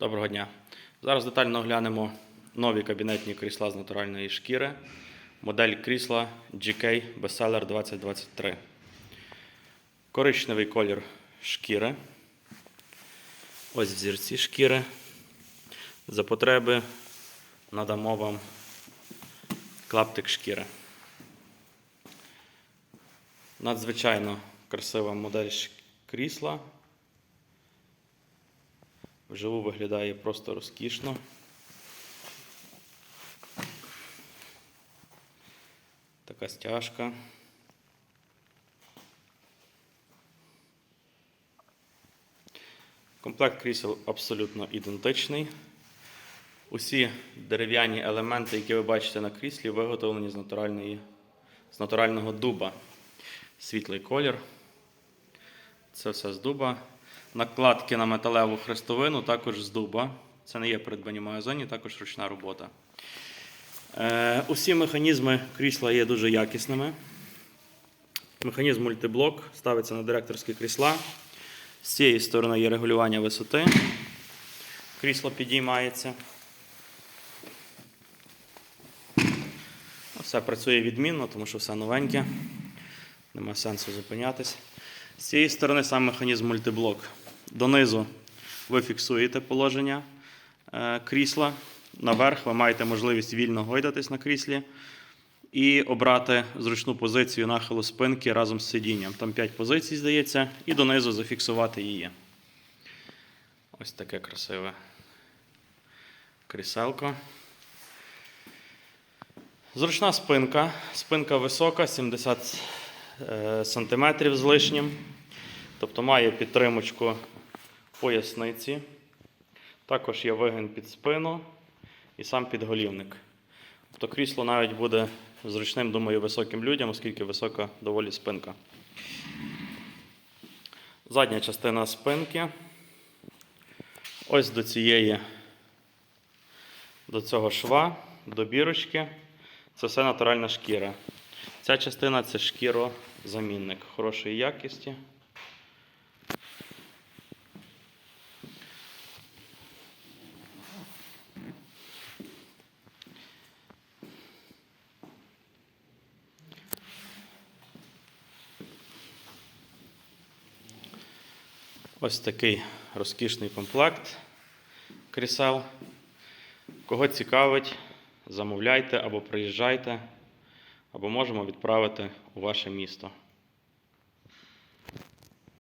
Доброго дня. Зараз детально оглянемо нові кабінетні крісла з натуральної шкіри. Модель крісла GK Bestseller 2023. Коричневий колір шкіри. Ось взірці шкіри. За потреби надамо вам клаптик шкіри. Надзвичайно красива модель крісла. Вживу виглядає просто розкішно. Така стяжка. Комплект крісел абсолютно ідентичний. Усі дерев'яні елементи, які ви бачите на кріслі, виготовлені з, натуральної, з натурального дуба. Світлий колір. Це все з дуба. Накладки на металеву хрестовину також з дуба. Це не є придбані в магазині, також ручна робота. Е, усі механізми крісла є дуже якісними. Механізм мультиблок ставиться на директорські крісла. З цієї сторони є регулювання висоти. Крісло підіймається. Все працює відмінно, тому що все новеньке. Нема сенсу зупинятись. З цієї сторони сам механізм мультиблок. Донизу ви фіксуєте положення е, крісла. Наверх ви маєте можливість вільно гойдатись на кріслі і обрати зручну позицію нахилу спинки разом з сидінням. Там 5 позицій, здається, і донизу зафіксувати її. Ось таке красиве кріселко. Зручна спинка. Спинка висока, 70 е, сантиметрів з лишнім. Тобто має підтримочку поясниці. Також є вигин під спину і сам підголівник. Тобто крісло навіть буде зручним, думаю, високим людям, оскільки висока доволі спинка. Задня частина спинки. Ось до цієї, до цього шва, до бірочки. Це все натуральна шкіра. Ця частина це шкірозамінник хорошої якості. Ось такий розкішний комплект крісел. Кого цікавить, замовляйте або приїжджайте, або можемо відправити у ваше місто.